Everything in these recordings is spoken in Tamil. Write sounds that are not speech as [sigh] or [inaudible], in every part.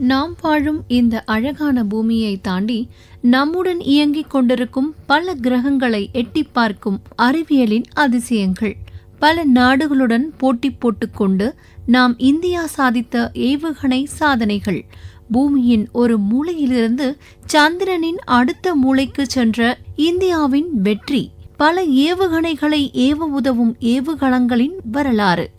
நாம் வாழும் இந்த அழகான பூமியை தாண்டி நம்முடன் இயங்கிக் கொண்டிருக்கும் பல கிரகங்களை எட்டிப் பார்க்கும் அறிவியலின் அதிசயங்கள். பல நாடுகளுடன் போட்டி போட்டுக்கொண்டு நாம் இந்தியா சாதித்த ஏவுகணை சாதனைகள். பூமியின் ஒரு மூலையிலிருந்து சந்திரனின் அடுத்த மூளைக்கு சென்ற இந்தியாவின் வெற்றி. பல ஏவுகணைகளை ஏவ உதவும் ஏவுகணங்களின் வரலாறு.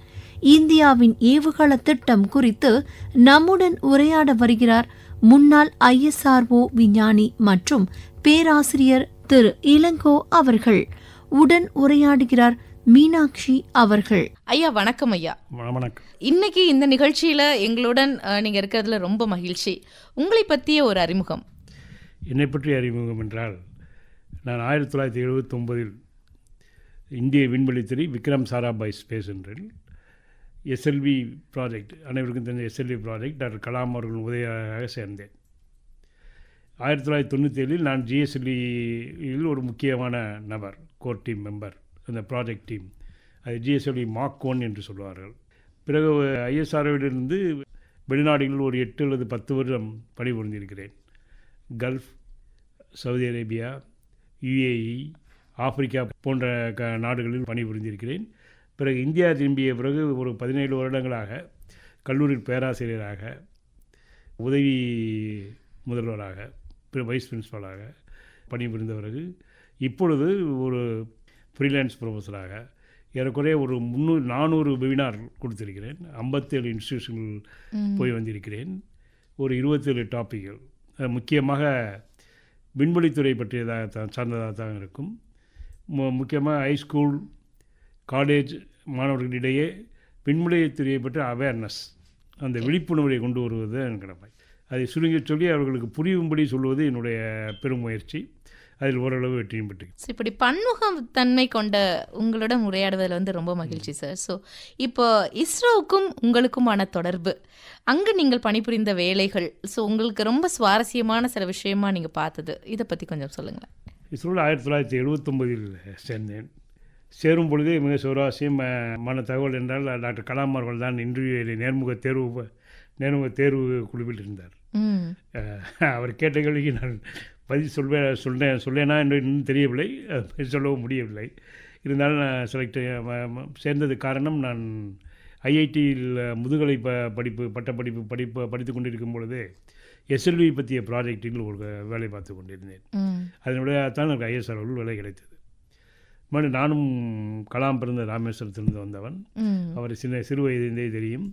இந்தியாவின் ஏவுகண திட்டம் குறித்து நம்முடன் உரையாட வருகிறார் முன்னாள் ஐஎஸ்ஆர்ஓ விஞ்ஞானி மற்றும் பேராசிரியர் திரு இளங்கோ அவர்கள். உடன் உரையாடுகிறார் மீனாட்சி அவர்கள். ஐயா வணக்கம் ஐயா. வணக்கம். இன்னைக்கு இந்த நிகழ்ச்சியில எங்களுடன் நீங்க இருக்கிறதுல ரொம்ப மகிழ்ச்சி. உங்களை பத்திய ஒரு அறிமுகம். என்னை பற்றி அறிமுகம் என்றால் நான் ஆயிரத்தி தொள்ளாயிரத்தி எழுபத்தொம்பதில் இந்திய விண்வெளித்துறை விக்ரம் சாராபாய் ஸ்பேஸ் என்றில் எஸ்எல்வி ப்ராஜெக்ட் அனைவருக்கும் தெரிஞ்ச எஸ்எல்வி ப்ராஜெக்ட் டாக்டர் கலாம் அவர்கள் உதவியாக சேர்ந்தேன். ஆயிரத்தி தொள்ளாயிரத்தி தொண்ணூற்றி ஏழில் நான் ஜிஎஸ்எல்வியில் ஒரு முக்கியமான நபர் கோர் டீம் மெம்பர் அந்த ப்ராஜெக்ட் டீம் அது ஜிஎஸ்எல்வி மார்க் ஒன் என்று சொல்வார்கள். பிறகு ஐஎஸ்ஆர்ஓவிலிருந்து வெளிநாடுகளில் ஒரு எட்டு அல்லது பத்து வருடம் பணிபுரிந்திருக்கிறேன். Gulf Saudi Arabia UAE Africa போன்ற க நாடுகளில் பணிபுரிந்திருக்கிறேன். பிறகு இந்தியா திரும்பிய பிறகு ஒரு பதினேழு வருடங்களாக கல்லூரி பேராசிரியராக உதவி முதல்வராக பிற வைஸ் பிரின்சிபலாக பணிபுரிந்த பிறகு இப்பொழுது ஒரு ஃப்ரீலான்ஸ் ப்ரொஃபஸராக ஏறக்குறைய ஒரு முந்நூறு நானூறு வெபினார் கொடுத்திருக்கிறேன். ஐம்பத்தேழு இன்ஸ்டியூஷன்கள் போய் வந்திருக்கிறேன். ஒரு இருபத்தேழு டாப்பிக்கள் முக்கியமாக விண்வெளித்துறை பற்றியதாக தான் சார்ந்ததாக தான் இருக்கும். மு முக்கியமாக ஹைஸ்கூல் காலேஜ் மாணவர்களிடையே விண்வெளித்துறையை பற்றி அவேர்னஸ் அந்த விழிப்புணர்வை கொண்டு வருவது என் கடமை அதை சுருங்கி சொல்லி அவர்களுக்கு புரியும்படி சொல்வது என்னுடைய பெரும் முயற்சி அதில் ஓரளவு வெற்றியும் பெற்று இப்படி பன்முகத்தன்மை கொண்ட உங்களுடன் உரையாடுவதில் வந்து ரொம்ப மகிழ்ச்சி சார் ஸோ இப்போ இஸ்ரோவுக்கும் உங்களுக்குமான தொடர்பு. அங்கே நீங்கள் பணிபுரிந்த வேலைகள் ஸோ உங்களுக்கு ரொம்ப சுவாரஸ்யமான சில விஷயமா நீங்கள் பார்த்தது. இதை பற்றி கொஞ்சம் சொல்லுங்களேன். இஸ்ரோவில் ஆயிரத்தி தொள்ளாயிரத்தி எழுபத்தொம்பதில் சேர்ந்தேன். சேரும் பொழுதே மிக சுவாரஸ்யமான தகவல் என்றால் டாக்டர் கலாம் அவர்கள் தான் இன்டர்வியூ நேர்முக தேர்வு நேர்முக தேர்வு குழுவில் இருந்தார். அவர் கேட்ட கேள்விக்கு நான் பதில் சொல்வேன் சொல்லேன் சொல்லேனா என்று இன்னும் தெரியவில்லை. சொல்லவும் முடியவில்லை. இருந்தாலும் நான் செலக்ட் சேர்ந்தது காரணம் நான் ஐஐடியில் முதுகலை ப படிப்பு பட்டப்படிப்பு படிப்பு படித்து கொண்டிருக்கும் பொழுது எஸ்எல்வி பற்றிய ப்ராஜெக்டில் ஒரு வேலை பார்த்து கொண்டிருந்தேன். அதனுடைய தான் எனக்கு ஐஎஸ் அவர்கள் வேலை கிடைத்தது. மறுபடியும் நானும் கலாம் பிறந்த ராமேஸ்வரத்திலிருந்து வந்தவன். அவர் சின்ன சிறு வயதிலிருந்தே தெரியும்.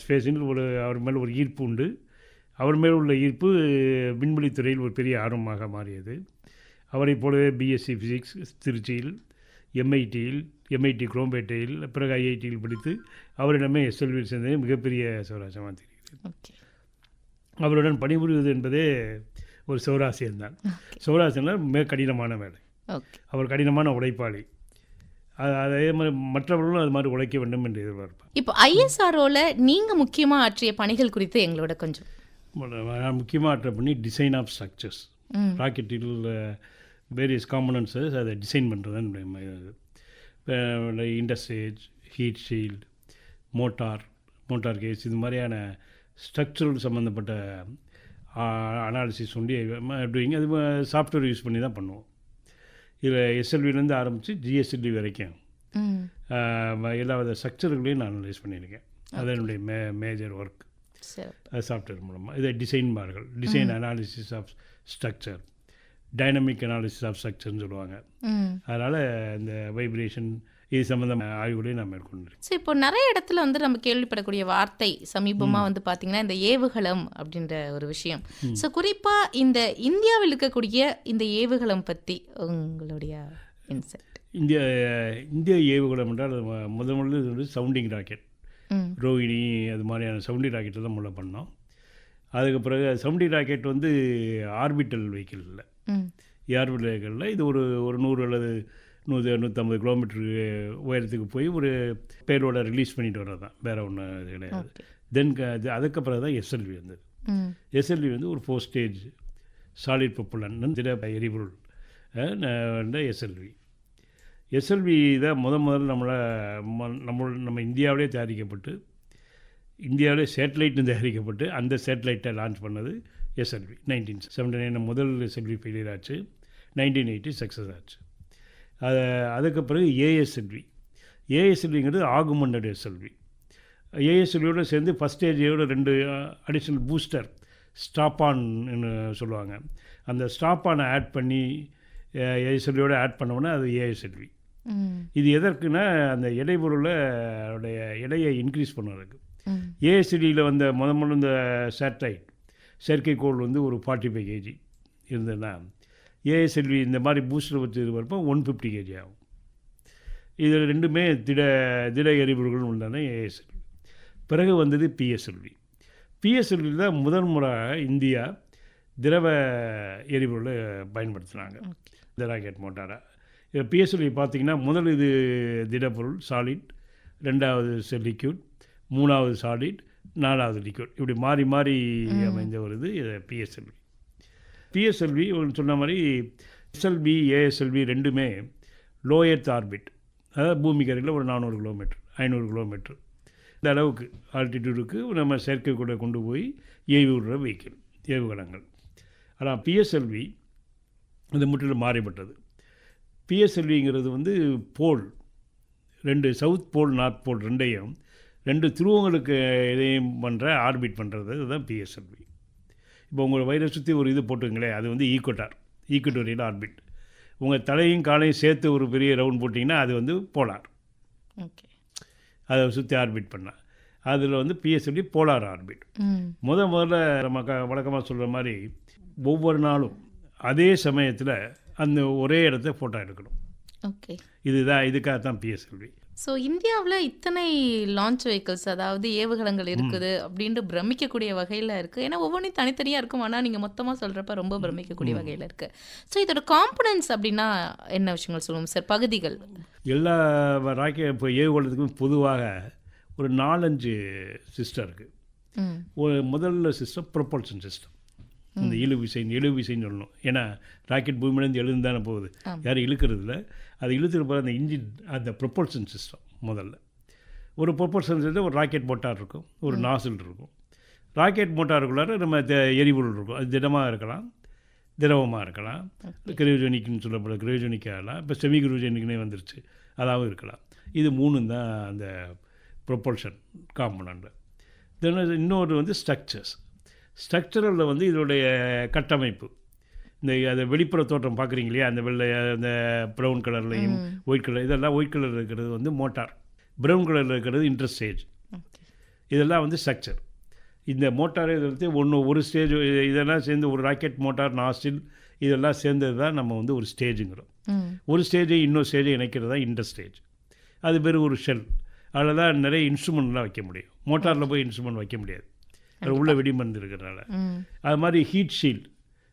ஸ்பேஸில் ஒரு அவர் மேல் ஒரு ஈர்ப்பு உண்டு. அவர் மேல் உள்ள ஈர்ப்பு விண்வெளித்துறையில் ஒரு பெரிய ஆர்வமாக மாறியது. அவரைப் போலவே பிஎஸ்சி ஃபிசிக்ஸ் திருச்சியில் எம்ஐடியில் எம்ஐடி குரோம்பேட்டையில் பிறகு ஐஐடியில் படித்து அவரிடமே எஸ்எல்வியில் சேர்ந்தது மிகப்பெரிய சிவராஜமாக தெரிகிறது. அவருடன் பணிபுரிவது என்பதே ஒரு சிவராசியம்தான். சிவராசியம்னா மிக கடினமான வேலை. அவர் கடினமான உழைப்பாளி. அது அதே மாதிரி மற்றவர்களும் அது மாதிரி உழைக்க வேண்டும் என்று எதிர்பார்ப்பார். இப்போ ஐஎஸ்ஆர்ஓவில் நீங்கள் முக்கியமாக ஆற்றிய பணிகள் குறித்து எங்களோட கொஞ்சம். நான் முக்கியமாக ஆற்ற பண்ணி டிசைன் ஆஃப் ஸ்ட்ரக்சர்ஸ் ராக்கெட்டில் வேரியஸ் காம்பனன்ட்ஸஸ் அதை டிசைன் பண்ணுறது என்னுடைய இது. இண்டஸ்ட்ரேஜ் heat shield motor motor case இது மாதிரியான ஸ்ட்ரக்சரல் சம்மந்தப்பட்ட அனாலிசிஸ் ஒண்டி டூயிங் அது சாஃப்ட்வேர் யூஸ் பண்ணி தான் பண்ணுவோம். இதில் எஸ்எல்விலேருந்து ஆரம்பித்து ஜிஎஸ்எல்வி வரைக்கும். எல்லா வித ஸ்ட்ரக்சர்களையும் நான் அனலைஸ் பண்ணியிருக்கேன். அது என்னுடைய மே மேஜர் ஒர்க் சாஃப்ட்வேர் மூலமாக இதை டிசைன் பார்கள். Design analysis of structure dynamic analysis of ஸ்ட்ரக்சர்னு சொல்லுவாங்க. அதனால் இந்த வைப்ரேஷன் இது சம்மந்தமான ஆய்வுகளை நான் மேற்கொண்டிருக்கேன் ஸோ இப்போ நிறைய இடத்துல வந்து நம்ம கேள்விப்படக்கூடிய வார்த்தை சமீபமாக வந்து பார்த்தீங்கன்னா இந்த ஏவுகலம் அப்படின்ற ஒரு விஷயம். ஸோ குறிப்பாக இந்த இந்தியாவில் இருக்கக்கூடிய இந்த ஏவுகலம் பற்றி உங்களுடைய இன்செக்ட் இந்திய இந்திய ஏவுகலம் என்றால் அது முதல் முதல்ல வந்து சவுண்டிங் ராக்கெட் ரோஹிணி அது மாதிரியான சவுண்டிங் ராக்கெட்டில் தான் முதல்ல பண்ணோம். அதுக்கு பிறகு சவுண்டிங் ராக்கெட் வந்து ஆர்பிட்டல் வெஹிக்கிள் இல்லை ம். ஆர்பிட்டல் வெஹிக்கிளில் இது ஒரு ஒரு நூறு அல்லது நூறு நூற்றம்பது கிலோமீட்டர் உயரத்துக்கு போய் ஒரு பேரோட ரிலீஸ் பண்ணிட்டு வர்றது தான் வேறு ஒன்றும் இது கிடையாது. தென் அதுக்கு பிறகு தான் எஸ்எல்வி வந்தது. எஸ்எல்வி வந்து ஒரு ஃபோர் ஸ்டேஜ் சாலிட் பப்புலன் திட எரிபொருள் எஸ்எல்வி எஸ்எல்வி தான் முத முதல்ல நம்மளை நம்ம நம்ம இந்தியாவிலே தயாரிக்கப்பட்டு இந்தியாவிலே சேட்டலைட் தயாரிக்கப்பட்டு அந்த சேட்டலைட்டை லான்ச் பண்ணது எஸ்எல்வி நைன்டீன் செவன்டி நைன் முதல் எஸ்எல்வி ஃபெயிலியர் ஆச்சு. நைன்டீன் எயிட்டி சக்ஸஸ் ஆச்சு. அது அதுக்கு பிறகு ஏஎஸ்எல்வி ஏஎஸ்எல்விங்கிறது ஆகுமெண்டட் எஸ்எல்வி ஏஎஸ்எல்வியோட சேர்ந்து ஃபஸ்ட் ஸ்டேஜோட ரெண்டு அடிஷ்னல் பூஸ்டர் ஸ்டாப் ஆன்னு சொல்லுவாங்க. அந்த ஸ்டாப் ஆனை ஆட் பண்ணி ஏஎஸ்எல்வியோட ஆட் பண்ணோன்னா அது ஏஎஸ்எல்வி இது எதற்குன்னா அந்த எடைபொருளை உடைய எடையை இன்க்ரீஸ் பண்ணுறதுக்கு. ம். ஏஎஸ்டியில் வந்த முத முதல்ல இந்த சேட்டலைட் செயற்கைக்கோள் வந்து ஒரு ஃபார்ட்டி ஃபைவ் கேஜி இருந்ததுன்னா ஏஎஸ்எல்வி இந்த மாதிரி பூஸ்டர் வச்சு இது வரப்போ ஒன் ஃபிஃப்டி கேஜி ஆகும். இதில் ரெண்டுமே திட திட எரிபொருள்கள் உள்ளன ஏஎஸ்எல்வி. பிறகு வந்தது பிஎஸ்எல்வி. பிஎஸ்எல்வி தான் முதல் முறையாக இந்தியா திரவ எரிபொருளை பயன்படுத்தினாங்க. இந்த ராக்கெட் மோட்டாரை. பிஎஸ்எல்வி பார்த்தீங்கன்னா முதல் இது திடப்பொருள் சாலிட் ரெண்டாவது லிக்யூட் மூணாவது சாலிட் நாலாவது லிக்யூட். இப்படி மாறி மாறி அமைந்த ஒரு இது இது பிஎஸ்எல்வி. பிஎஸ்எல்வி சொன்ன மாதிரி எஸ்எல்வி ஏஎஸ்எல்வி ரெண்டுமே லோயர்த் ஆர்பிட் அதாவது பூமிக்கரையில் ஒரு நானூறு கிலோமீட்டர் ஐநூறு கிலோமீட்டர் இந்த அளவுக்கு ஆல்டிடியூடுக்கு நம்ம செயற்கைக்கூட கொண்டு போய் ஏவி விடுற வெஹிக்கிள் ஏவுகணங்கள். ஆனால் பிஎஸ்எல்வி அது முற்றிலும் மாறிப்பட்டது பிஎஸ்எல்விங்கிறது வந்து போல் ரெண்டு சவுத் போல் நார்த் போல் ரெண்டையும் ரெண்டு துருவங்களுக்கு இதையும் பண்ணுற ஆர்பிட் பண்ணுறது அதுதான் பிஎஸ்எல்வி இப்போ உங்கள் வயிறை சுற்றி ஒரு இது போட்டுங்களேன் அது வந்து ஈக்குவட்டார் ஈக்குவட்டோரியல் ஆர்பிட். உங்கள் தலையும் காலையும் சேர்த்து ஒரு பெரிய ரவுண்ட் போட்டிங்கன்னா அது வந்து போலார். ஓகே. அதை சுற்றி ஆர்பிட் பண்ணால் அதில் வந்து பிஎஸ்எல்வி போலார் ஆர்பிட். முத முதல்ல நம்ம க வழக்கமாக சொல்கிற மாதிரி ஒவ்வொரு நாளும் அதே சமயத்தில் அந்த ஒரே இடத்த ஃபோட்டோ எடுக்கணும். ஓகே. இதுதான் இதுக்காக தான் பிஎஸ்எல்வி ஸோ இந்தியாவில் இத்தனை லான்ச் வெஹிக்கிள்ஸ் அதாவது ஏவுகணங்கள் இருக்குது அப்படின்ட்டு பிரமிக்கக்கூடிய வகையில் இருக்குது ஏன்னா ஒவ்வொன்றையும் தனித்தனியாக இருக்கும். ஆனால் நீங்கள் மொத்தமாக சொல்கிறப்ப ரொம்ப பிரமிக்கக்கூடிய வகையில் இருக்குது ஸோ இதோட காம்பனன்ட்ஸ் அப்படின்னா என்ன விஷயங்கள் சொல்லுவோம் சார் பகுதிகள். எல்லா ராக்கெட் இப்போ ஏவுகணத்துக்கும் பொதுவாக ஒரு நாலஞ்சு சிஸ்டம் இருக்குது ஒரு முதல்ல சிஸ்டம் ப்ரொப்பல்ஷன் சிஸ்டம் இந்த இழு விசை இழு விசைன்னு சொல்லணும். ஏன்னா ராக்கெட் பூமியிலேருந்து எழுந்து தானே போகுது. யாரும் இழுக்கிறது இல்லை அது இழுத்துட்டு போகிற அந்த இன்ஜின் அந்த ப்ரொப்பல்ஷன் சிஸ்டம் முதல்ல. ஒரு ப்ரொப்பல்ஷன் சிஸ்டம் ஒரு ராக்கெட் மோட்டார் இருக்கும். ஒரு நாசில் இருக்கும். ராக்கெட் மோட்டாருக்குள்ளார நம்ம த- எரிபொருள் இருக்கும். அது திடமாக இருக்கலாம். திரவமாக இருக்கலாம். கிரையோஜெனிக்னு சொல்லப்படுற கிரையோஜெனிக் ஆகலாம் இப்போ செமி கிரையோஜெனிக்னே வந்துருச்சு. அதாகவும் இருக்கலாம். இது மூணும் தான் அந்த ப்ரொப்பல்ஷன் காம்பனண்ட் தென் இன்னொரு வந்து ஸ்ட்ரக்சர்ஸ் ஸ்ட்ரக்சரலில் வந்து இதோடைய கட்டமைப்பு. இந்த அதை வெளிப்புற தோற்றம் பார்க்குறீங்க இல்லையா? அந்த வெள்ளை அந்த ப்ரௌன் கலர்லையும் ஒயிட் கலர் இதெல்லாம் ஒயிட் கலர் இருக்கிறது வந்து மோட்டார் ப்ரௌன் கலரில் இருக்கிறது இன்டர்ஸ்டேஜ் ஓகே இதெல்லாம் வந்து ஸ்ட்ரக்சர் இந்த மோட்டார் இதை ஒன்று ஒரு ஸ்டேஜ் இதெல்லாம் சேர்ந்து ஒரு ராக்கெட் மோட்டார் நாஸ்டில் இதெல்லாம் சேர்ந்தது தான் நம்ம வந்து ஒரு ஸ்டேஜுங்கிறோம் ஒரு ஸ்டேஜை இன்னொரு ஸ்டேஜை இணைக்கிறது தான் இன்டர் ஸ்டேஜ் அது பேர் ஒரு ஷெல் அதில் தான் நிறைய இன்ஸ்ட்ருமெண்ட்லாம் வைக்க முடியும். மோட்டாரில் போய் இன்ஸ்ட்ருமெண்ட் வைக்க முடியாது. உள்ள வெடிமருந்து இருக்கிறனால ம். அது மாதிரி ஹீட் ஷீல்ட்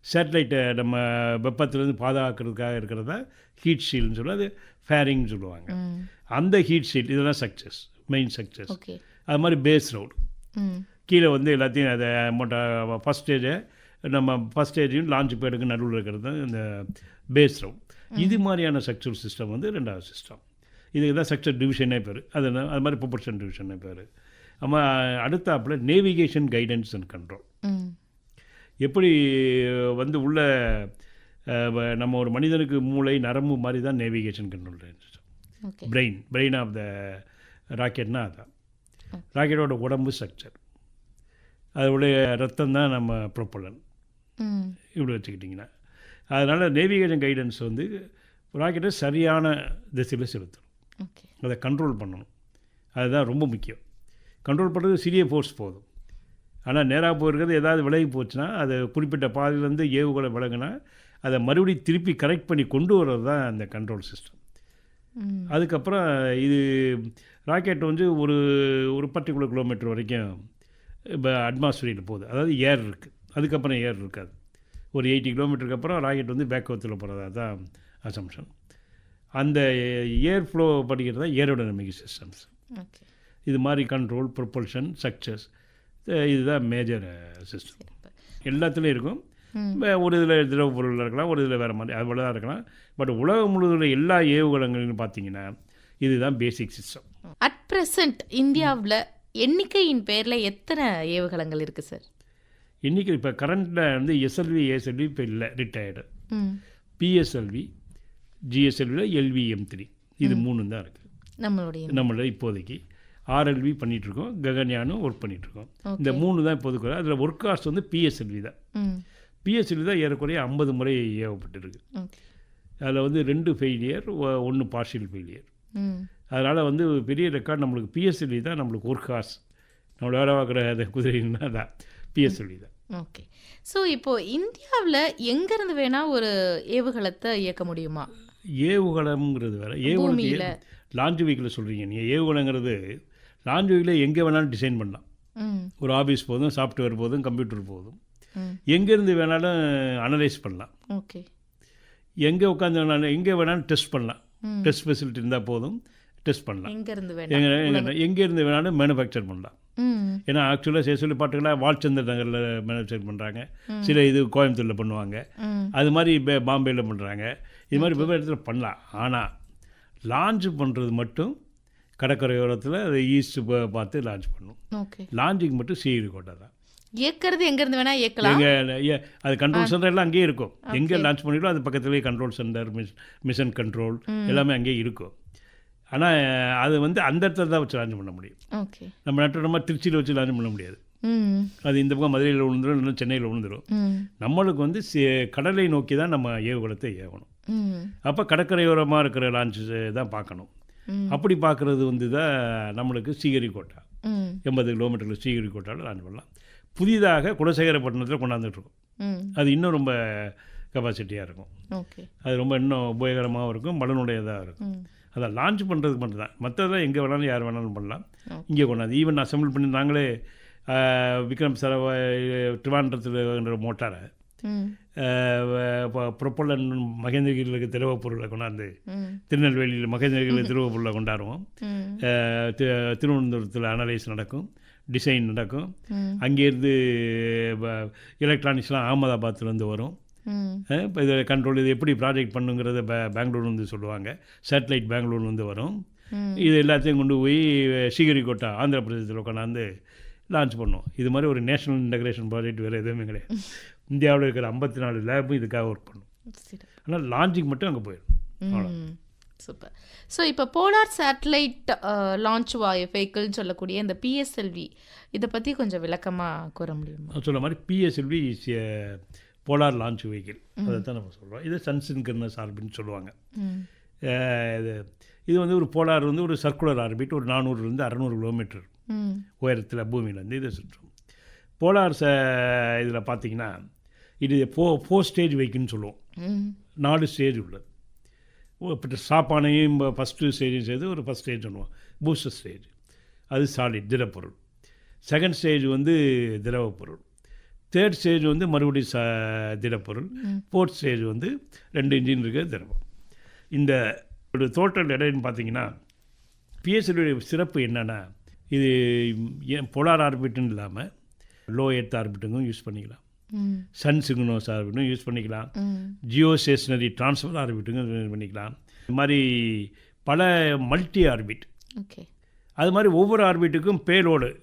சேட்டலைட்டை நம்ம வெப்பத்திலேருந்து பாதுகாக்கிறதுக்காக இருக்கிறதா ஹீட் ஷீல்டுன்னு சொல்லி அது ஃபேரிங்னு சொல்லுவாங்க. அந்த ஹீட் ஷீல்ட் இதெல்லாம் சக்சஸ் மெயின் சக்சஸ் ஓகே. அது மாதிரி பேஸ் ரோடு கீழே வந்து எல்லாத்தையும் அதை மோட்டா ஃபஸ்ட் ஸ்டேஜை நம்ம ஃபஸ்ட் ஸ்டேஜையும் லான்ச் பேடுக்கு நடுவில் இருக்கிறது தான் இந்த பேஸ் ரவுண்ட் இது மாதிரியான ஸ்ட்ரக்சர் சிஸ்டம் வந்து ரெண்டாவது சிஸ்டம் இதுக்கு தான் ஸ்ட்ரக்சர் டிவிஷனே பேர். அது அது மாதிரி ப்ரொபோர்ஷன் டிவிஷனே பேர். நம்ம அடுத்தாப்புல நேவிகேஷன் கைடன்ஸ் அண்ட் கண்ட்ரோல் எப்படி வந்து உள்ள நம்ம ஒரு மனிதனுக்கு மூளை நரம்பு மாதிரி தான் navigation control brain brain of the ராக்கெட்னா அதான். ராக்கெட்டோட உடம்பு ஸ்ட்ரக்சர் அதோடைய ரத்தம் தான் நம்ம ப்ரொப்பலன் இப்படி வச்சுக்கிட்டிங்கன்னா. அதனால் நேவிகேஷன் கைடன்ஸ் வந்து ராக்கெட்டை சரியான திசையில் செலுத்தணும். அதை கண்ட்ரோல் பண்ணணும். அதுதான் ரொம்ப முக்கியம். கண்ட்ரோல் பண்ணுறது சிறிய ஃபோர்ஸ் போதும். ஆனால் நேராக போயிருக்கிறது ஏதாவது விலகி போச்சுன்னா அது குறிப்பிட்ட பாதையிலேருந்து ஏவுகளை விலகுனா அதை மறுபடியும் திருப்பி கரெக்ட் பண்ணி கொண்டு வர்றது தான் அந்த கண்ட்ரோல் சிஸ்டம் அதுக்கப்புறம் இது ராக்கெட் வந்து ஒரு ஒரு பர்டிகுலர் கிலோமீட்டர் வரைக்கும் இப்போ அட்மாஸ்பியரில் போகுது. அதாவது ஏர் இருக்குது அதுக்கப்புறம் ஏர் இருக்காது. ஒரு எயிட்டி கிலோமீட்டருக்கு அப்புறம் ராக்கெட் வந்து பேக்வத்தில் போகிறதா தான் அசம்ஷன் அந்த ஏர் ஃப்ளோ படிக்கிறது தான் ஏரோடைனமிக் சிஸ்டம்ஸ் இது மாதிரி கண்ட்ரோல் ப்ரொப்பல்ஷன் ஸ்ட்ரக்சர்ஸ் இதுதான் மேஜர் சிஸ்டம் எல்லாத்துலேயும் இருக்கும். ஒரு இதில் திரவ பொருளில் இருக்கலாம் ஒரு இதில் வேறு மாதிரி போல தான் இருக்கலாம். பட் உலகம் முழுவதும் எல்லா ஏவுகணங்கள்னு பார்த்தீங்கன்னா இதுதான் பேசிக் சிஸ்டம் அட் ப்ரெசன்ட் இந்தியாவில் எண்ணிக்கையின் பேர்ல எத்தனை ஏவுகலங்கள் இருக்கு சார் இன்றைக்கி இப்போ கரண்டில் வந்து எஸ்எல்வி ஏஎஸ்எல்வி இப்போ இல்லை ரிட்டையர்டு பிஎஸ்எல்வி ஜிஎஸ்எல்வியில் எல்விஎம் த்ரீ இது மூணு தான் இருக்குது நம்மளுடைய நம்மள இப்போதைக்கு. ஆர்எல்வி பண்ணிகிட்ருக்கோம் ககன்யானும் ஒர்க் பண்ணிகிட்ருக்கோம் இந்த மூணு தான் இப்போதைக்கு வரும். அதில் ஒர்க் காஸ்ட் வந்து பிஎஸ்எல்வி தான். பிஎஸ்எல்வி தான் ஏறக்குறைய ஐம்பது முறை ஏவப்பட்டிருக்கு. அதில் வந்து ரெண்டு ஃபெயிலியர் ஒன்று பார்ஷியல் ஃபெயிலியர் அதனால் வந்து பெரிய ரெக்கார்ட் நம்மளுக்கு பிஎஸ்எல்வி தான் நம்மளுக்கு ஒர்க் காஸ் நம்மளை வேலை பார்க்குற அந்த குதிரைன்னா தான் பிஎஸ்எல்வி தான். ஓகே ஸோ இப்போ இந்தியாவில் எங்கேருந்து வேணா ஒரு ஏவுகலத்தை இயக்க முடியுமா? ஏவுகணம்ங்கிறது வேறு. பூமியில. ஏவுகணம் லான்ச் வெஹிக்கிள் சொல்கிறீங்க நீங்கள் ஏவுகணங்கிறது வெஹிக்கில் எங்கே வேணாலும் டிசைன் பண்ணலாம். ஒரு ஆஃபீஸ் போதும் சாஃப்ட்வேர் போதும் கம்ப்யூட்டர் போதும். எங்கேருந்து வேணாலும் அனலைஸ் பண்ணலாம். ஓகே. எங்கே உட்காந்து வேணாலும் எங்கே வேணாலும் டெஸ்ட் பண்ணலாம். டெஸ்ட் ஃபெசிலிட்டி இருந்தால் போதும் டெஸ்ட் பண்ணலாம். எங்கேருந்து எங்கேருந்து வேணாலும் மேனுஃபேக்சர் பண்ணலாம். ஏன்னா ஆக்சுவலாக சே சொல்லி பாட்டுங்களா வால்சந்தர் நகரில் மேனுஃபேக்சர் பண்ணுறாங்க சில இது கோயம்புத்தூரில் பண்ணுவாங்க. அது மாதிரி பே பாம்பேயில் பண்ணுறாங்க இது மாதிரி வெவ்வேறு இடத்துல பண்ணலாம். ஆனால் லான்ச் பண்ணுறது மட்டும் கடற்கரையோரத்தில் அதை ஈஸ்ட் பார்த்து லான்ச் பண்ணும். லான்ச்சிங் மட்டும் ஸ்ரீஹரிகோட்டை தான் இயக்கிறது எங்கேருந்து வேணா இயக்கலாம். எங்கே அது கண்ட்ரோல் சென்டர் எல்லாம் அங்கேயே இருக்கும். எங்கே லான்ச் பண்ணிடோ அது பக்கத்துலேயே control centre miss mission control எல்லாமே அங்கேயே இருக்கும். ஆனால் அது வந்து அந்த இடத்துல தான் வச்சு லான்ச் பண்ண முடியும். நம்ம நாட்டு நம்ம திருச்சியில் வச்சு லான்ச் பண்ண முடியாது. அது இந்த பக்கம் மதுரையில் விழுந்துடும் இல்லைன்னா சென்னையில் விழுந்துடும் நம்மளுக்கு வந்து சி- கடலை நோக்கி தான் நம்ம ஏவுகலத்தை ஏவணும். அப்போ கடற்கரையோரமாக இருக்கிற லான்ச்சு தான் பார்க்கணும். அப்படி பார்க்குறது வந்து தான் நம்மளுக்கு ம். எண்பது கிலோமீட்டரில் ஸ்ரீஹரிகோட்டாவில் லான்ச் பண்ணலாம். புதிதாக குலசேகரப்பட்டினத்தில் கொண்டாந்துட்ருக்கோம் அது இன்னும் ரொம்ப கெப்பாசிட்டியாக இருக்கும். அது ரொம்ப இன்னும் உபயோகரமாகவும் இருக்கும் பலனுடையதாக இருக்கும். அதை லான்ச் பண்ணுறதுக்கு மட்டும் தான் மற்றதெல்லாம் எங்கே வேணாலும் யார் வேணாலும் பண்ணலாம். இங்கே கொண்டாந்து ஈவன் அசம்பிள் பண்ணி நாங்களே விக்ரம் சரவ திருவாண்டத்தில் மோட்டாரை ம் ப்ரொப்பலன் மகேந்திரகிரியில் திரவ பொருளை கொண்டாந்து திருநெல்வேலியில் மகேந்திரகிரியில் திரவ பொருளை கொண்டாடுவோம். திருவனந்தபுரத்தில் அனலைஸ் நடக்கும் டிசைன் நடக்கும். அங்கேருந்து எலக்ட்ரானிக்ஸ்லாம் அகமதாபாத்லேருந்து வரும். இப்போ இது கண்ட்ரோல் இது எப்படி ப்ராஜெக்ட் பண்ணுங்கிறத பே பெங்களூர் வந்து சொல்லுவாங்க. சேட்டலைட் பெங்களூர் வந்து வரும். இது எல்லாத்தையும் கொண்டு போய் ஸ்ரீஹரிகோட்டா ஆந்திர பிரதேசத்தில் கொண்டாந்து லான்ச் பண்ணோம் இது மாதிரி ஒரு நேஷனல் இன்டகிரேஷன் ப்ராஜெக்ட் வேறு எதுவுமே கிடையாது. இந்தியாவில் இருக்கிற ஐம்பத்தி நாலு லேபும் இதுக்காக ஒர்க் பண்ணும். ஆனால் லான்ச்சிங் மட்டும் அங்கே போயிடும். சூப்பர் ஸோ இப்போ போலார் சேட்டலைட் லான்ச் வெஹிக்கிள்னு சொல்லக்கூடிய இந்த பிஎஸ்எல்வி இதை பற்றி கொஞ்சம் விளக்கமாக கூற முடியுமா? சொன்ன மாதிரி PSLV is polar launch vehicle அதை தான் நம்ம சொல்கிறோம் இது சன்சின்கர்னஸ் ஆர்பிட்னு சொல்லுவாங்க. இது இது வந்து ஒரு போலார் வந்து ஒரு சர்க்குலர் ஆர்பிட் ஒரு நானூறுலேருந்து அறநூறு கிலோமீட்டர் உயரத்தில் பூமியிலேருந்து இதை சுற்றும். போலார் ச இதில் பார்த்தீங்கன்னா இது ஃபோ ஃபோர் ஸ்டேஜ் வெஹிக்கிள்னு சொல்லுவோம். நாலு ஸ்டேஜ் உள்ளது. இப்போ சாப்பானையும் ஃபஸ்ட்டு ஸ்டேஜும் சேர்த்து ஒரு ஃபஸ்ட் ஸ்டேஜ் சொல்லுவோம். Booster stage. அது சாலிட் திடப்பொருள் செகண்ட் ஸ்டேஜ் வந்து திரவ பொருள் தேர்ட் ஸ்டேஜ் வந்து மறுபடியும் ச திடப்பொருள் ஃபோர்த் ஸ்டேஜ் வந்து ரெண்டு இன்ஜின் இருக்க திரவம். இந்த ஒரு டோட்டல் எடைன்னு பார்த்தீங்கன்னா பிஎஸ்எல்லுடைய சிறப்பு என்னென்னா இது ஏன் போலார் ஆர்பிட்னு இல்லாமல் லோ எர்த் ஆர்பிட்டுக்கும் யூஸ் பண்ணிக்கலாம். சன் சிக்னோஸ் ஆர்பிட்டும் யூஸ் பண்ணிக்கலாம். ஜியோ ஸ்டேஷனரி ட்ரான்ஸ்ஃபர் ஆர்பிட்டுங்க பண்ணிக்கலாம். இது மாதிரி பல மல்டி ஆர்பிட். ஓகே. அது மாதிரி ஒவ்வொரு ஆர்பிட்டுக்கும் பேலோடு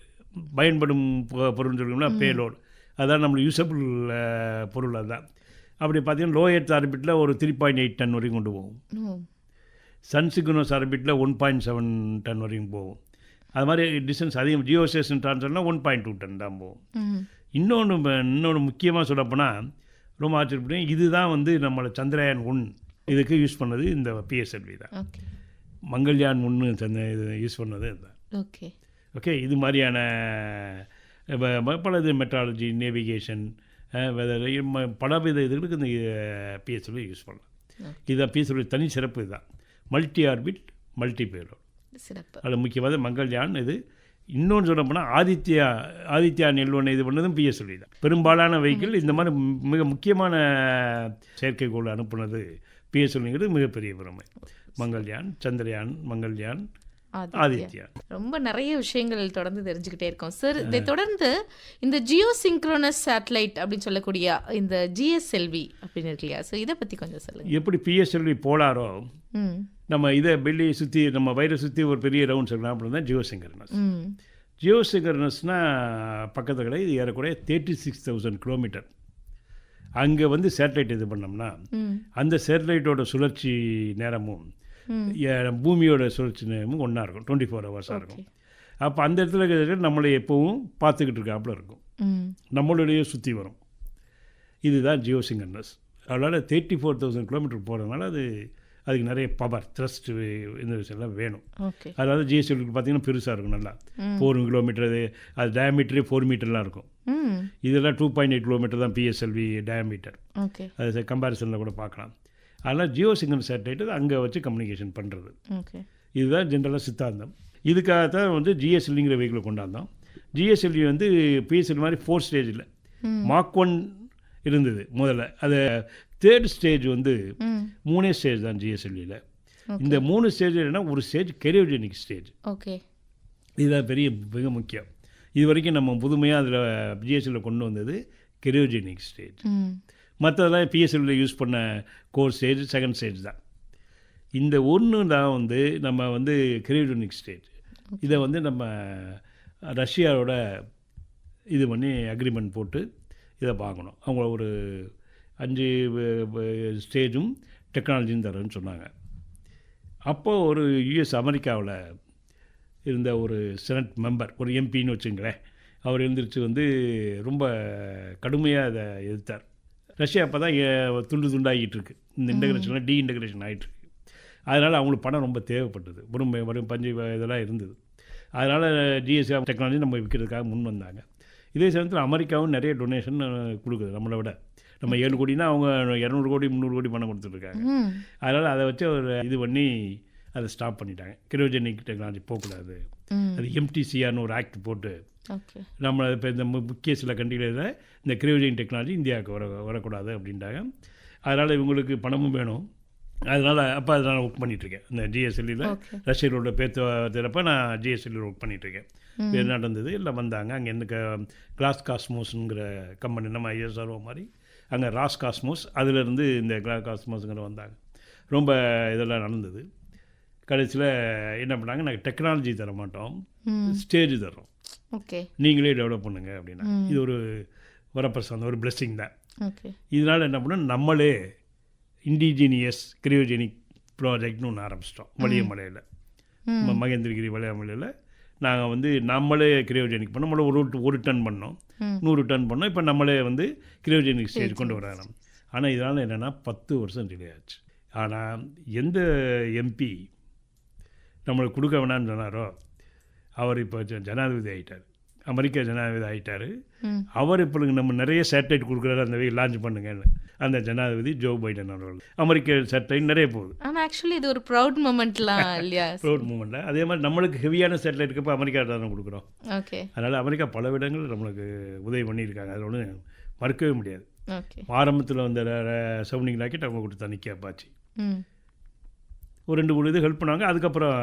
பயன்படும் பொ- பொருள்னு சொல்லுவோம்னா பேலோடு. அதான் நம்மளுக்கு யூசபிள் பொருள் அதுதான். அப்படி பார்த்தீங்கன்னா லோ எர்த் ஆர்பிட்டில் ஒரு த்ரீ பாயிண்ட் எயிட் டன் வரைக்கும் கொண்டு போகும். Sun synchronous one point seven ton வரைக்கும் போகும். அது மாதிரி டிஸ்டன்ஸ் அதிகம் ஜியோ ஸ்டேஷன் ட்ரான்ஸ்ஃபர்னால் ஒன் பாயிண்ட் டூ டன் தான் போகும். இன்னொன்று இன்னொன்று முக்கியமாக சொல்லப்போனால் ரொம்ப ஆச்சரியப்படும் இதுதான் வந்து நம்மளை சந்திரயான் ஒன் இதுக்கு யூஸ் பண்ணது இந்த பிஎஸ்எல்வி தான். மங்கள்யான் ஒன்று சந்த இது யூஸ் பண்ணது இதுதான் ஓகே ஓகே இது மாதிரியான பல இது மெட்ராலஜி நேவிகேஷன் வெதர் பல வித இதுகளுக்கு இந்த பிஎஸ்எல்வி யூஸ் பண்ணலாம். இதுதான் பிஎஸ்எல்வி தனி சிறப்பு இதுதான். மல்டி ஆர்பிட் மல்டி பேலோட் சிறப்பு. அதில் முக்கியமாக மங்கள்யான் இது இன்னொன்று சொல்ல போனால் ஆதித்யா ஆதித்யா நெல்வனை இது பண்ணதும் பிஎஸ்எல்வி தான் பெரும்பாலான வெஹிக்கிள் இந்த மாதிரி மிக முக்கியமான செயற்கைக்கோள் அனுப்புனது பிஎஸ்எல்விங்கிறது மிகப்பெரிய பெருமை. மங்கள்யான் சந்திரயான் மங்கள்யான் ஆதித்யா. ரொம்ப நிறைய விஷயங்கள் தொடர்ந்து தெரிஞ்சுக்கிட்டே இருக்கோம். சார் இதை தொடர்ந்து இந்த ஜியோ சிங்க்ரோனஸ் சேட்டலைட் அப்படின்னு சொல்லக்கூடிய இந்த ஜிஎஸ்எல்வி அப்படின்னு இருக்கு இல்லையா? ஸோ இதை பற்றி கொஞ்சம் சொல்லுங்கள் எப்படி பிஎஸ்எல்வி போலாரோ நம்ம இதை வெளியே சுற்றி நம்ம வயிறை சுற்றி ஒரு பெரிய ரவுண்ட் சொல்லலாம் அப்படின்னு தான் ஜியோசிங்கர்னஸ். ம். ஜியோசிகர்னஸ்னால் பக்கத்து கடை இது ஏறக்குறைய தேர்ட்டி சிக்ஸ் தௌசண்ட் கிலோமீட்டர் அங்கே வந்து சேட்டலைட் இது பண்ணோம்னா அந்த சேட்டலைட்டோட சுழற்சி நேரமும் பூமியோட சுழற்சி நேரமும் ஒன்றா இருக்கும். டுவெண்ட்டி ஃபோர் ஹவர்ஸாக இருக்கும். அப்போ அந்த இடத்துல இருக்கிறது நம்மளை எப்போவும் பார்த்துக்கிட்டு இருக்காப்புல இருக்கும். நம்மளுடைய சுற்றி வரும். இதுதான் ஜியோ சிங்கர்னஸ் அதனால் தேர்ட்டி ஃபோர் தௌசண்ட் கிலோமீட்டர் போகிறதுனால அது அதுக்கு நிறைய பவர் த்ரஸ்ட் இந்த விஷயம்லாம் வேணும். அதாவது ஜிஎஸ்டிக்கு பார்த்தீங்கன்னா பெருசாக இருக்கும் நல்லா. ஃபோர் கிலோமீட்டர் அது டயமீட்டரே ஃபோர் மீட்டர்லாம் இருக்கும். இதெல்லாம் டூ பாயிண்ட் எயிட் கிலோமீட்டர் தான் பிஎஸ்எல்வி டயமீட்டர் அது கம்பேரிசனில் கூட பார்க்கலாம். அதனால் ஜியோ சிக்னல் சேட்டலைட் அங்கே வச்சு கம்யூனிகேஷன் பண்ணுறது இதுதான் ஜென்ரலாக சித்தாந்தம். இதுக்காக தான் வந்து ஜிஎஸ்எல்லிங்கிற வெஹிக்கிளை கொண்டாந்தோம் ஜிஎஸ்எல்வி வந்து பிஎஸ்எல் மாதிரி ஃபோர் ஸ்டேஜில் மார்க் ஒன் இருந்தது முதல்ல. அது தேர்ட் ஸ்டேஜ் வந்து மூணே ஸ்டேஜ் தான் ஜிஎஸ்எல்வியில் இந்த மூணு ஸ்டேஜ் என்னன்னா ஒரு ஸ்டேஜ் கெரியோஜெனிக் ஸ்டேஜ் ஓகே. இதுதான் பெரிய மிக முக்கியம். இது வரைக்கும் நம்ம புதுமையாக அதில் ஜிஎஸ்எல்ல கொண்டு வந்தது கெரியோஜெனிக் ஸ்டேஜ் மற்றதெல்லாம் பிஎஸ்எல்ல யூஸ் பண்ண கோர் ஸ்டேஜ் செகண்ட் ஸ்டேஜ் தான். இந்த ஒன்று தான் வந்து நம்ம வந்து கெரியோஜெனிக் ஸ்டேஜ் இதை வந்து நம்ம ரஷ்யாவோட இது பண்ணி அக்ரிமெண்ட் போட்டு இதை பார்க்கணும். அவங்க ஒரு அஞ்சு ஸ்டேஜும் டெக்னாலஜியும் தரேன்னு சொன்னாங்க. அப்போது ஒரு யுஎஸ் அமெரிக்காவில் இருந்த ஒரு செனட் மெம்பர் ஒரு எம்பின்னு வச்சுங்களேன் அவர் எழுந்திரிச்சு வந்து ரொம்ப கடுமையாக அதை எதிர்த்தார். ரஷ்யா அப்போ தான் துண்டு துண்டாகிட்டு இருக்கு இந்த இன்டகிரேஷன்லாம் டீ இன்டகிரேஷன் ஆகிட்டு இருக்கு அதனால் அவங்களுக்கு பணம் ரொம்ப தேவைப்பட்டது. வறுமை வரும் பஞ்சு இதெல்லாம் இருந்தது. அதனால் ஜிஎஸ்டி டெக்னாலஜி நம்ம விற்கிறதுக்காக முன் வந்தாங்க. இதே சமயத்தில் அமெரிக்காவும் நிறைய டொனேஷன் கொடுக்குது நம்மளை விட. நம்ம ஏழு கோடினா அவங்க இரநூறு கோடி முந்நூறு கோடி பணம் கொடுத்துட்ருக்காங்க. ம். அதனால் அதை வச்சு ஒரு இது பண்ணி அதை ஸ்டாப் பண்ணிட்டாங்க. கிரோஜெனிக் டெக்னாலஜி போகக்கூடாது. அது எம்டிசிஆர்னு ஒரு ஆக்ட் போட்டு ஓகே நம்ம இப்போ இந்த முக்கிய சில கண்ட்ரிகளில் இந்த கிரியோஜெனிக் டெக்னாலஜி இந்தியாவுக்கு வர வரக்கூடாது அப்படின்ட்டாங்க அதனால் இவங்களுக்கு பணமும் வேணும். அதனால் அப்போ அதை நான் ஒர்க் பண்ணிகிட்ருக்கேன் இந்த ஜிஎஸ்எல்லியில் ரஷ்யர்களோட பேச்சுவார்த்தையிலப்ப நான் ஜிஎஸ்எல்லியில் ஒர்க் பண்ணிகிட்ருக்கேன் வேறு நடந்தது? எல்லாம் வந்தாங்க. அங்கே எந்த கிளாஸ் காஸ்மோஸுங்கிற கம்பெனி நம்ம ஐஎஸ்ஆர்ஓ மாதிரி. அங்கே ராஸ் காஸ்மோஸ் அதிலிருந்து இந்த கிளாஸ் காஸ்மோஸுங்கிற வந்தாங்க. ரொம்ப இதெல்லாம் நடந்தது. கடைசியில் என்ன பண்ணாங்க நாங்கள் டெக்னாலஜி தர மாட்டோம் ஸ்டேஜ் தரோம் ஓகே. நீங்களே டெவலப் பண்ணுங்க அப்படின்னா. இது ஒரு வரப்பிரசாதம் ஒரு blessing தான். இதனால் என்ன பண்ணோம் நம்மளே இண்டிஜினியஸ் கிரியோஜெனிக் ப்ராஜெக்ட்னு ஒன்று ஆரம்பிச்சிட்டோம் வலியமலையில் ம். மகேந்திரகிரி வலியமலையில் நாங்கள் வந்து நம்மளே கிரியோஜெனிக் பண்ணோம் நம்மளே ஒரு ஒரு டன் பண்ணோம். நூறு டன் பண்ணோம் இப்போ நம்மளே வந்து கிரியோஜெனிக் ஸ்டேஜ் கொண்டு வராங்க. ஆனால் இதனால் என்னென்னா பத்து வருஷம் டிலே ஆச்சு. ஆனால் எந்த எம்பி நம்மளுக்கு கொடுக்க வேணாம்னு சொன்னாரோ? அவர் இப்போ ஜனாதிபதி ஆகிட்டார் அமெரிக்க ஜனாதிபதி ஆகிட்டார் அவர் இப்போ நம்ம நிறைய சேட்டலைட் கொடுக்குறாரு அந்த வே லான்ச் பண்ணுங்கன்னு. அந்த ஜனாதிபதி ஜோ பைடன் அவர்கள். அமெரிக்க சேட்டலைட் நிறைய போகுது. ஆனால் ஆக்சுவலி இது ஒரு ப்ரௌட் மூமெண்ட்லாம் [laughs] இல்லையா? ரோட் மூமெண்ட்டில் அதே மாதிரி நம்மளுக்கு ஹெவியான சேட்டலைட்டுக்கு இப்போ அமெரிக்கா தானே கொடுக்குறோம். ஓகே அதனால் அமெரிக்கா பல இடங்கள் நம்மளுக்கு உதவி பண்ணியிருக்காங்க. அதில் ஒன்றும் மறுக்கவே முடியாது. ஆரம்பத்தில் வந்த சவுண்டிங் ராக்கெட் அவங்க கொடுத்தா நிற்க அப்பாச்சு ம். ஒரு ரெண்டு மூணு இது ஹெல்ப் பண்ணாங்க அதுக்கப்புறம்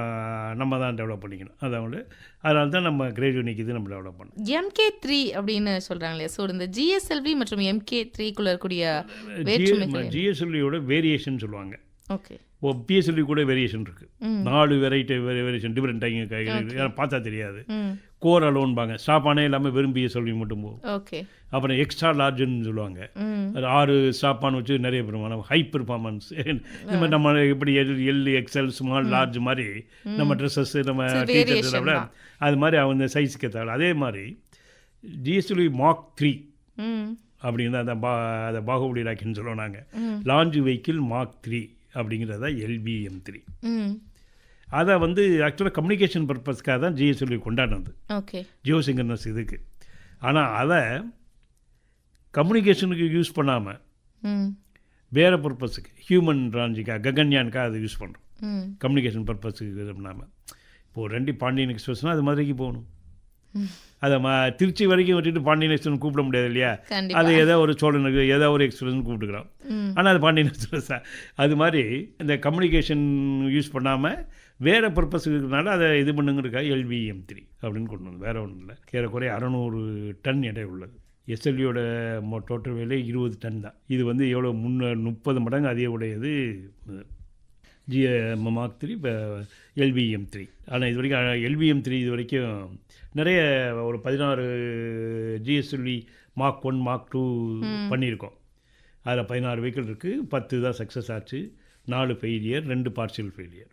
நம்ம தான் டெவலப் பண்ணிக்கணும். அதான் வந்து அதனால தான் நம்ம கிரேஜுவனிக்கு இது நம்ம டெவலப் பண்ணோம். எம்கே த்ரீ அப்படின்னு சொல்கிறாங்க இல்லையா? ஸோ இந்த ஜிஎஸ்எல்வி மற்றும் எம்கே த்ரீக்குள்ள இருக்கக்கூடிய ஜிஎஸ்எல்வியோட வேரியேஷன் சொல்லுவாங்க. ஓகே இப்போ பிஎஸ்எல்வி கூட வேரியேஷன் இருக்குது. நாலு வெரைட்டி வேரியேஷன் டிஃப்ரெண்ட் பார்த்தா தெரியாது. கோர் அலோன்பாங்க ஆனே இல்லாமல் வெறும் பிஎஸ்எல்வி மட்டும் போகும். ஓகே அப்புறம் எக்ஸ்ட்ரா லார்ஜ்னு சொல்லுவாங்க. அது ஆறு ஸ்டாப்பான் வச்சு நிறைய பெருமானம் ஹை பெர்ஃபார்மன்ஸ் இந்த மாதிரி நம்ம எப்படி L L XL small large மாதிரி நம்ம ட்ரெஸ்ஸஸ் நம்ம டீச்சர்ஸ் விட தான். அது மாதிரி அவங்க சைஸ்க்கு தேவை அதே மாதிரி ஜிஎஸ்டி மார்க் த்ரீ அப்படிங்கிறது அந்த பா அதை பாகுபலி ராக்கின்னு சொல்லுவோம் நாங்கள் ம். லான்ச் வெஹிக்கிள் மார்க் த்ரீ அப்படிங்கிறத எல்பிஎம் த்ரீ அதை வந்து ஆக்சுவலாக கம்யூனிகேஷன் பர்பஸ்க்காக தான் ஜிஎஸ்எல்வி கொண்டாடினது. ஓகே ஜியோ சிங்கர்னஸ் இதுக்கு. ஆனால் அதை கம்யூனிகேஷனுக்கு யூஸ் பண்ணாமல் வேறு பர்பஸுக்கு ஹியூமன் ராஞ்சிக்காக ககன்யானுக்காக அதை யூஸ் பண்ணுறோம் கம்யூனிகேஷன் பர்பஸுக்கு இது பண்ணாமல் இப்போது ரெண்டு பாண்டியன் எக்ஸ்பிரஸ்னால் அது மதுரைக்கு போகணும். அதை ம திருச்சி வரைக்கும் விட்டுட்டு பாண்டியன் எக்ஸ்பிரஸ் கூப்பிட முடியாது இல்லையா? அது ஏதோ ஒரு சோழனுக்கு ஏதோ ஒரு எக்ஸ்பிரஸ்னு கூப்பிட்டுக்கிறோம். ஆனால் அது பாண்டியன் எக்ஸ்பிரஸ் அது மாதிரி இந்த கம்யூனிகேஷன் யூஸ் பண்ணாமல் வேறு பர்பஸுக்குனால அதை இது பண்ணுங்கிறக்கா எல்விஎம் த்ரீ அப்படின்னு கொண்டு வந்து வேறு ஒன்றும் இல்லை. ஏறக்குறைய அறநூறு டன் எடை உள்ளது. எஸ்எல்வியோட டோட்டல் விலை இருபது டன் தான். இது வந்து எவ்வளோ முன்ன முப்பது மடங்கு அதிக உடையது. ஜி மார்க் த்ரீ இப்போ எல்விஎம் த்ரீ ஆனால் இது வரைக்கும் எல்விஎம் த்ரீ இது வரைக்கும் நிறைய ஒரு பதினாறு GSLV mark one mark two பண்ணியிருக்கோம். அதில் பதினாறு வெஹிக்கிள் இருக்குது பத்து தான் சக்ஸஸ் ஆச்சு. நாலு ஃபெயிலியர் ரெண்டு பார்ஷியல் ஃபெயிலியர்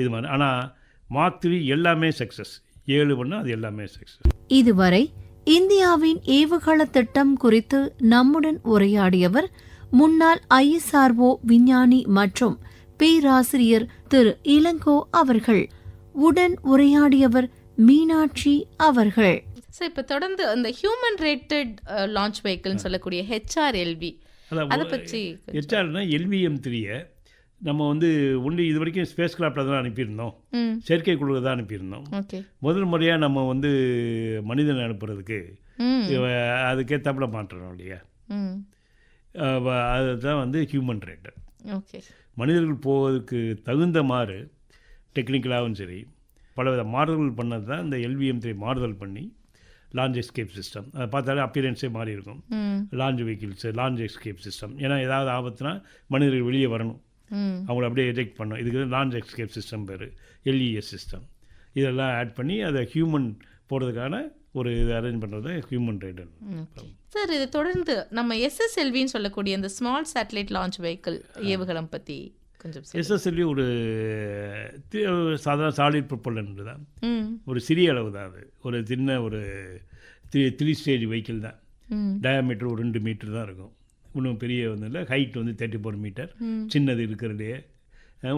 இது மாதிரி. ஆனால் மார்க் த்ரீ எல்லாமே சக்ஸஸ் ஏழு பண்ணால் அது எல்லாமே சக்ஸஸ் இதுவரை இந்தியாவின் ஏவுகண திட்டம் குறித்து நம்முடன் உரையாடியவர் முன்னாள் ஐஎஸ்ஆர்ஓ விஞ்ஞானி மற்றும் பேராசிரியர் திரு இளங்கோ அவர்கள். உடன் உரையாடியவர் மீனாட்சி அவர்கள். ஸோ இப்போ தொடர்ந்து அந்த ஹியூமன் ரேட்டட் லான்ச் வெஹிக்கிள்னு சொல்லக்கூடிய ஹெச்ஆர்எல்வி அதை பற்றி ஹெச்ஆர்னா எல்விஎம் த்ரீயை நம்ம வந்து ஒன்று இது வரைக்கும் ஸ்பேஸ் கிராஃப்டில் தான் அனுப்பியிருந்தோம். ம். செயற்கைக்குழுவை தான் அனுப்பியிருந்தோம். முதல் முறையாக நம்ம வந்து மனிதனை அனுப்புறதுக்கு அதுக்கேற்றாப்புல மாற்றணும் இல்லையா? அதுதான் வந்து ஹியூமன் ரேட்டர் ஓகே. மனிதர்கள் போவதற்கு தகுந்த மாதிரி டெக்னிக்கலாகவும் சரி பலவித மாறுதல் பண்ணது தான் இந்த எல்விஎம் த்ரீ மாறுதல் பண்ணி லான்ச் எஸ்கேப் சிஸ்டம் அதை பார்த்தாலே அப்பியரன்ஸே மாறி இருக்கும் launch vehicles launch escape system ஏன்னா ஏதாவது ஆபத்துனா மனிதர்கள் வெளியே வரணும். அவங்கள அப்படியே எஜெக்ட் பண்ணும். இதுக்கு லான்ச் எஸ்கேப் சிஸ்டம் பேர். எல்இஎஸ் சிஸ்டம் இதெல்லாம் ஆட் பண்ணி அதை ஹியூமன் போகிறதுக்கான ஒரு இது அரேஞ்ச் பண்ணுறது ஹியூமன் ரைடர் சார் இது தொடர்ந்து நம்ம எஸ்எஸ்எல்வின்னு சொல்லக்கூடிய இந்த ஸ்மால் சேட்டலைட் லான்ச் வெஹிக்கிள் ஏவுகணம் பற்றி கொஞ்சம். எஸ்எஸ்எல்வி ஒரு சாதாரண சாலிட் ப்ரொப்பல்லன் தான். ஒரு சிறிய அளவு தான் அது. ஒரு சின்ன ஒரு த்ரீ த்ரீ ஸ்டேஜ் வெஹிக்கிள் தான். டயாமீட்டர் ஒரு ரெண்டு மீட்டர் தான் இருக்கும். இன்னும் பெரிய வந்து இல்லை. ஹைட் வந்து தேர்ட்டி ஃபோர் மீட்டர். சின்னது இருக்கிறதே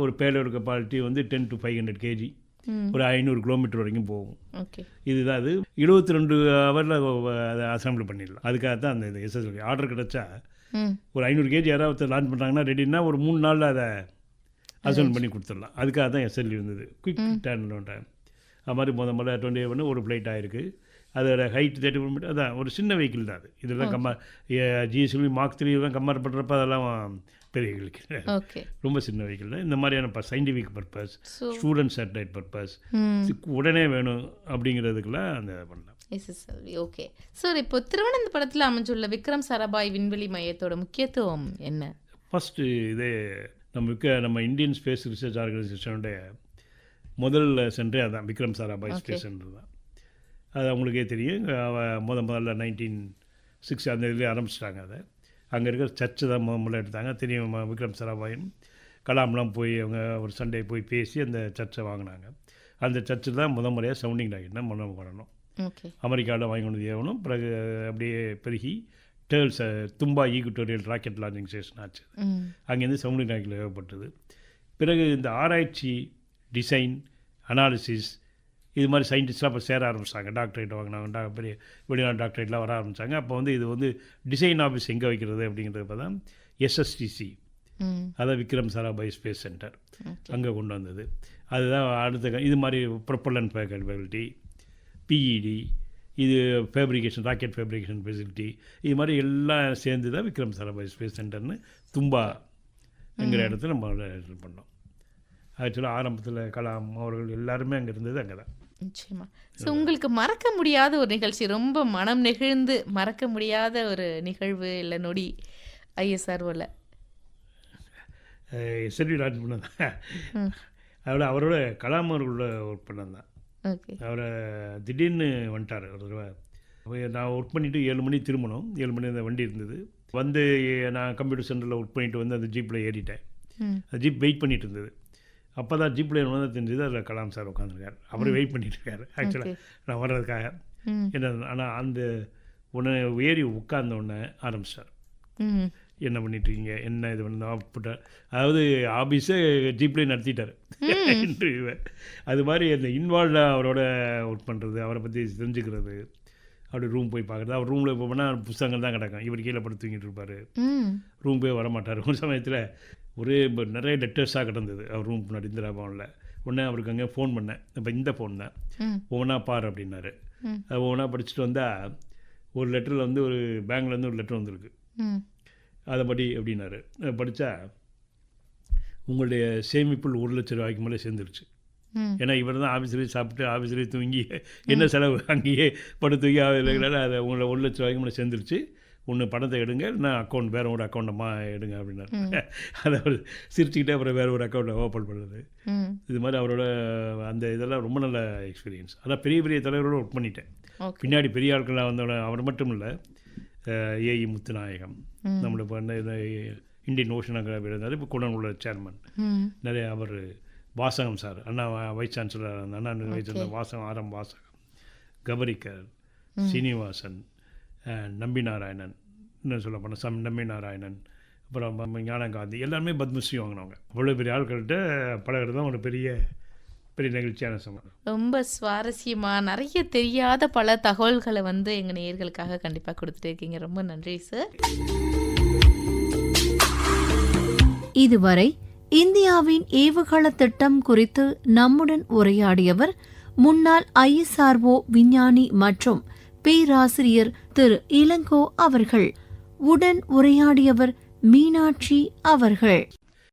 ஒரு பேலோட கெப்பாசிட்டி வந்து ten to five hundred KG ஒரு ஐநூறு கிலோமீட்டர் வரைக்கும் போகும். இதுதான் அது. எழுபத்தி ரெண்டு ஹவரில் அதை அசம்பிள் பண்ணிடலாம். அதுக்காக தான் அந்த இது எஸ்எஸ்எல்வி ஆர்டர் கிடச்சா ஒரு ஐநூறு கேஜி யாராவது லான்ச் பண்ணுறாங்கன்னா ரெடின்னா ஒரு மூணு நாளில் அதை அசம்பிள் பண்ணி கொடுத்துடலாம். அதுக்காக தான் எஸ்எல்வி வந்தது குயிக் டேர்ன் டைம் அது மாதிரி முத முதல்ல டுவெண்ட்டி ஒன்று ஒரு ஃப்ளைட் ஆயிருக்கு. அதோட ஹைட் தேர்ட்டி ஃபோர் மீட்டர் அதான் ஒரு சின்ன வெஹிக்கிள் தான் அது. இதெல்லாம் கம்பேர் ஜிஎஸ்எல்வி மார்க் த்ரீ எல்லாம் கம்பேர் பண்ணுறப்ப அதெல்லாம் பெரிய வெஹிக்கிள் ரொம்ப சின்ன வெஹிக்கிள் தான். இந்த மாதிரியான scientific purpose student satellite purpose உடனே வேணும் அப்படிங்கிறதுக்கெல்லாம் அந்த பண்ணலாம். எஸ்எஸ்எல்வி ஓகே சார் இப்போ திருவனந்தபுரத்தில் அமைஞ்சுள்ள விக்ரம் சாராபாய் விண்வெளி மையத்தோட முக்கியத்துவம் என்ன? ஃபஸ்ட்டு இதே நம்ம மிக்க நம்ம இந்தியன் ஸ்பேஸ் ரிசர்ச் ஆர்கனைசேஷனுடைய முதல் சென்டரே அதான் விக்ரம் சாராபாய் ஸ்பேஸ் சென்டர் தான் அது அவங்களுக்கே தெரியும். முத முதல்ல நைன்டீன் சிக்ஸ் அந்த இதுலேயே ஆரம்பிச்சிட்டாங்க அதை. அங்கே இருக்கிற சர்ச்சு தான் முத முதல்ல எடுத்தாங்க. தெரியும் விக்ரம் சாராபாயும். கலாம்லாம் போய் அவங்க ஒரு சண்டே போய் பேசி அந்த சர்ச்சை வாங்கினாங்க. அந்த சர்ச்சு தான் முத முறையாக சவுண்டிங் ராக்கெட் தான் பண்ணணும். ஓகே. அமெரிக்காவில் வாங்கி கொண்டு ஏவணும் பிறகு அப்படியே பெருகி டேர்ல்ஸ் Thumba equatorial rocket launching station ஆச்சு. அங்கேருந்து சவுண்டிங் ராக்கில் ஏவப்பட்டது. பிறகு இந்த ஆராய்ச்சி டிசைன் அனாலிசிஸ் இது மாதிரி சயின்டிஸ்ட்லாம் இப்போ சேர ஆரம்பிச்சாங்க டாக்டரேட் வாங்கினாங்க. டா பெரிய வெளிநாட்டு டாக்டரேட்லாம் வர ஆரம்பித்தாங்க அப்போ வந்து இது வந்து டிசைன் ஆஃபீஸ் எங்கே வைக்கிறது அப்படிங்கிறப்ப தான் எஸ்எஸ்டிசி அதான் விக்ரம் சாராபாய் ஸ்பேஸ் சென்டர் அங்கே கொண்டு வந்தது. அதுதான் அடுத்த இது மாதிரி ப்ரொப்பலன் ஃபேக்கல்டி பிஇடி இது ஃபேப்ரிகேஷன் ராக்கெட் ஃபேப்ரிகேஷன் ஃபெசிலிட்டி இது மாதிரி எல்லாம் சேர்ந்து தான் விக்ரம் சாராபாய் ஸ்பேஸ் சென்டர்னு தும்பாங்கிற இடத்துல நம்ம பண்ணோம். ஆக்சுவலாக ஆரம்பத்தில் கலாம் அவர்கள் எல்லாருமே அங்கே இருந்தது அங்கே தான் நிச்சயமா. ஸோ உங்களுக்கு மறக்க முடியாத ஒரு நிகழ்ச்சி ரொம்ப மனம் நெகிழ்ந்து மறக்க முடியாத ஒரு நிகழ்வு இல்லை நொடி ஐஎஸ்ஆர்ஓவில் எஸ்எல்வி லான்ச் பண்ணது. தான் ம். அதோட அவரோட கலாம் அவர்களோட ஒர்க் பண்ணது தான். ஓகே. அவரை திடீர்னு வந்துட்டார் ஒரு தடவை. நான் ஒர்க் பண்ணிவிட்டு ஏழு மணி திரும்பணும். ஏழு மணி அந்த வண்டி இருந்தது. வந்து நான் கம்ப்யூட்டர் சென்டரில் ஒர்க் பண்ணிட்டு வந்து அந்த ஜீப்பில் ஏறிட்டேன். ஜீப் வெயிட் பண்ணிட்டு இருந்தது. அப்போ தான் ஜீப்பில் வந்து தெரிஞ்சது அதில் கலாம் சார் உட்காந்துருக்காரு அவர் வெயிட் பண்ணிட்டு இருக்காரு ஆக்சுவலாக நான் வர்றதுக்காக. என்ன ஆனால் அந்த உடனே ஏறி உட்கார்ந்த உடனே ஆரம்பிச்சார். என்ன பண்ணிட்டு இருக்கீங்க என்ன இது பண்ண அவுட்புட்டை அதாவது ஆஃபீஸே ஜீப்லேயே நடத்திட்டார். இன்டர்வியூவை அது மாதிரி அந்த இன்வால்வ்டாக அவரோட ஒர்க் பண்ணுறது அவரை பற்றி தெரிஞ்சுக்கிறது அப்படி ரூம் போய் பார்க்குறது. அவர் ரூமில் போனால் புத்தகங்கள் தான் கிடக்கும். இவர் கீழே படுத்து தூங்கிட்டு இருப்பார். ரூம் போய் வரமாட்டார். ஒரு சமயத்தில் ஒரே நிறைய லெட்டர்ஸாக கிடந்தது. அவர் ரூம் முன்னாடி இந்திரா பவனில் உடனே அவருக்கு அங்கே ஃபோன் பண்ணேன். இப்போ இந்த ஃபோன் தான். ஒவ்வொன்றா பார் அப்படின்னாரு. ஒவ்வொன்றா படிச்சுட்டு வந்தால் ஒரு லெட்டரில் வந்து ஒரு பேங்க்லேருந்து ஒரு லெட்டர் வந்திருக்கு. அதை படி அப்படின்னாரு. படித்தா உங்களுடைய சேமிப்பில் ஒரு லட்ச ரூபாய்க்கு மேலே சேர்ந்துருச்சு. ஏன்னா இவர் தான் ஆஃபீஸ்லேயே சாப்பிட்டு ஆஃபீஸ்லேயே தூங்கி என்ன செலவு? அங்கேயே படுத்து தூங்கி ஆஃபீஸில் அதை உங்களை ஒரு லட்ச ரூபாய்க்கு மேலே சேர்ந்துருச்சு. ஒன்று பணத்தை எடுங்க இல்லைன்னா அக்கௌண்ட் வேறு ஒரு அக்கௌண்ட்டமா எடுங்க அப்படின்னாரு. [laughs] அதை அவர் சிரிச்சுக்கிட்டே அப்புறம் வேறு ஒரு அக்கௌண்ட்டை ஓப்பன் பண்ணுறது இது மாதிரி அவரோட அந்த இதெல்லாம் ரொம்ப நல்ல எக்ஸ்பீரியன்ஸ் அதான் பெரிய பெரிய தலைவரோட ஒர்க் பண்ணிட்டேன். பின்னாடி பெரிய ஆட்களாக வந்தோட அவர் மட்டும் இல்லை ஏஇ முத்துநாயகம். நம்மளோட இப்போ இந்த இந்த இந்தியன் ஓஷனாக இருந்தார். இப்போ குடன் உள்ள சேர்மன் நிறைய அவர் Vasagam sir. Anna vice chancellor அந்த அண்ணா வைஸ் வாசகம் ஆரம் வாசகம். கபரிக்கர் சீனிவாசன் நம்பி நாராயணன் இன்னும் சொல்ல போனால் சம் நம்பி நாராயணன் அப்புறம் ஞானகாந்தி எல்லாருமே பத்மஸ்ரீ வாங்கினவங்க. அவ்வளோ பெரிய ஆட்கள்கிட்ட பழகிறது தான் ஒரு பெரிய பெரிய நிகழ்ச்சியான சமயம் ரொம்ப சுவாரஸ்யமா நிறைய தெரியாத பல தகவல்களை வந்து எங்க நேயர்களுக்காக கண்டிப்பா கொடுத்துட்டு இருக்கீங்க ரொம்ப நன்றி சார். இதுவரை இந்தியாவின் ஏவுகண திட்டம் குறித்து நம்முடன் உரையாடியவர் முன்னாள் ஐஎஸ்ஆர்ஓ விஞ்ஞானி மற்றும் பேராசிரியர் திரு. இளங்கோ அவர்கள். உடன் உரையாடியவர் மீனாட்சி அவர்கள்.